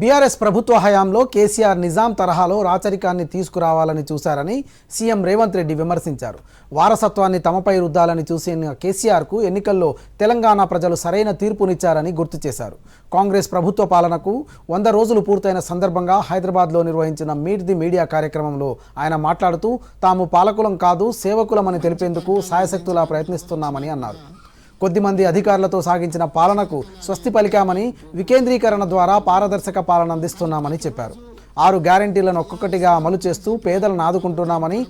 BRS ప్రభుత్వ హయాంలో కేసీఆర్ నిజాం తరహాలో రాచరికాన్ని తీసుకురావాలని చూశారని సీఎం రేవంత్ రెడ్డి విమర్శించారు. వారసత్వాన్ని తమపై రుద్దాలని చూసిన కేసీఆర్కు ఎన్నికల్లో తెలంగాణ ప్రజలు సరైన తీర్పునిచ్చారని గుర్తు చేశారు. కాంగ్రెస్ ప్రభుత్వ పాలనకు వంద రోజులు పూర్తయిన సందర్భంగా హైదరాబాద్లో నిర్వహించిన మీట్ ది మీడియా కార్యక్రమంలో ఆయన మాట్లాడుతూ తాము పాలకులం కాదు సేవకులమని తెలిపేందుకు సాయశక్తులా ప్రయత్నిస్తున్నామని అన్నారు. కొద్దిమంది అధికారులతో సాగించిన పాలనకు స్వస్తి పలికామని వికేంద్రీకరణ ద్వారా పారదర్శక పాలన అందిస్తున్నామని చెప్పారు. ఆరు గ్యారంటీలను ఒక్కొక్కటిగా అమలు చేస్తూ పేదలను ఆదుకుంటున్నామని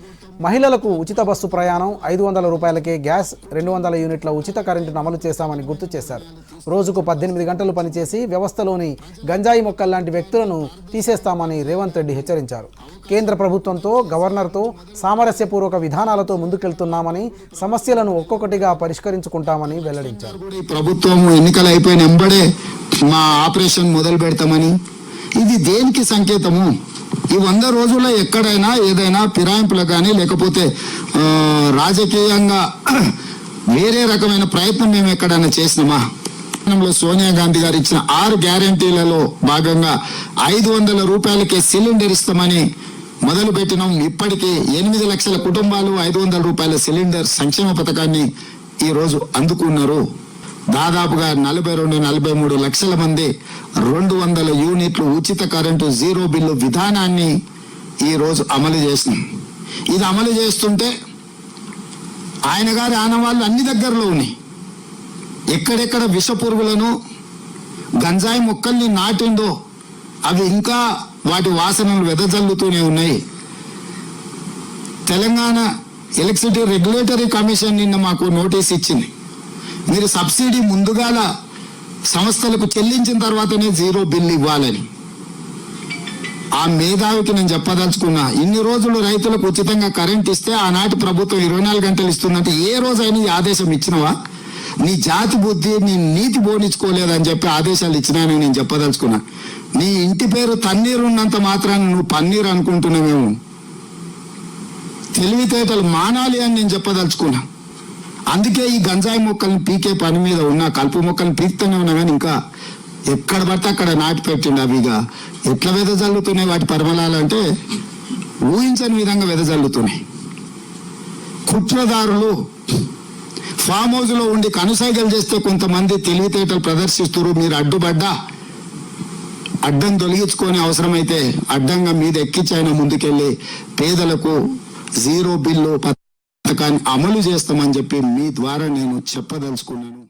మహిళలకు ఉచిత బస్సు ప్రయాణం ఐదు వందల రూపాయలకే గ్యాస్ రెండు వందల యూనిట్ల ఉచిత కరెంటును అమలు చేశామని గుర్తు చేశారు. రోజుకు పద్దెనిమిది గంటలు పనిచేసి వ్యవస్థలోని గంజాయి మొక్కలు లాంటి వ్యక్తులను తీసేస్తామని రేవంత్ రెడ్డి హెచ్చరించారు. కేంద్ర ప్రభుత్వంతో గవర్నర్తో సామరస్యపూర్వక విధానాలతో ముందుకెళ్తున్నామని సమస్యలను ఒక్కొక్కటిగా పరిష్కరించుకుంటామని వెల్లడించారు. ప్రభుత్వం ఎన్నికలు అయిపోయిన వెంబడే మా ఆపరేషన్ మొదలు పెడతామని ఇది దేనికి సంకేతము? ఈ వంద రోజుల్లో ఎక్కడైనా ఏదైనా ఫిరాయింపులు కానీ లేకపోతే రాజకీయంగా వేరే రకమైన ప్రయత్నం మేము ఎక్కడైనా చేసినామా? సోనియా గాంధీ గారు ఇచ్చిన ఆరు గ్యారంటీలలో భాగంగా ఐదు వందల రూపాయలకే సిలిండర్ ఇస్తామని మొదలు పెట్టినాం. ఇప్పటికే ఎనిమిది లక్షల కుటుంబాలు ఐదు వందల రూపాయల సిలిండర్ సంక్షేమ పథకాన్ని ఈరోజు అందుకున్నారు. దాదాపుగా నలభై రెండు నలభై మూడు లక్షల మంది రెండు వందల యూనిట్లు ఉచిత కరెంటు జీరో బిల్లు విధానాన్ని ఈ రోజు అమలు చేసినాం. ఇది అమలు చేస్తుంటే ఆయన గారి ఆనవాళ్ళు అన్ని దగ్గరలో ఉన్నాయి. ఎక్కడెక్కడ విష పురుగులను గంజాయి మొక్కల్ని నాటిందో అవి ఇంకా వాటి వాసనలు వెదజల్లుతూనే ఉన్నాయి. తెలంగాణ ఎలక్ట్రిసిటీ రెగ్యులేటరీ కమిషన్ నిన్న మాకు నోటీస్ ఇచ్చింది. మీరు సబ్సిడీ ముందుగాల సంస్థలకు చెల్లించిన తర్వాతనే జీరో బిల్ ఇవ్వాలని. ఆ మేధావికి నేను చెప్పదలుచుకున్నా ఇన్ని రోజులు రైతులకు ఉచితంగా కరెంట్ ఇస్తే ఆనాటి ప్రభుత్వం ఇరవై నాలుగు గంటలు ఇస్తుందంటే ఏ రోజైనా ఈ ఆదేశం ఇచ్చినవా? నీ జాతి బుద్ధి నీ నీతి బోనించుకోలేదని చెప్పి ఆదేశాలు ఇచ్చినాయని నేను చెప్పదలుచుకున్నా. నీ ఇంటి పేరు తన్నీరు ఉన్నంత మాత్రాన నువ్వు పన్నీరు అనుకుంటున్నావేమో. తెలివితేటలు మానాలి అని నేను చెప్పదలుచుకున్నా. అందుకే ఈ గంజాయి మొక్కలను పీకే పని మీద ఉన్న కలుపు మొక్కలను పీకుతూనే ఉన్నా కానీ ఇంకా ఎక్కడ పడితే అక్కడ నాటి పెట్టిండు అవి ఇక. ఎట్లా వెదజల్లుతున్నాయి వాటి పరిమళాలు అంటే ఊహించని విధంగా వెదజల్లుతున్నాయి కుట్రదారులు ఫామ్ హౌస్లో ఉండి కనుసైగలు చేస్తే కొంతమంది తెలివితేటలు ప్రదర్శిస్తారు మీరు అడ్డుపడ్డా అడ్డం తొలగించుకొని అవసరమైతే అడ్డంగా మీద ఎక్కించైనా ముందుకెళ్ళి పేదలకు జీరో బిల్లు పథకాన్ని అమలు చేస్తామని చెప్పి మీ ద్వారా నేను చెప్పదలుచుకున్నాను.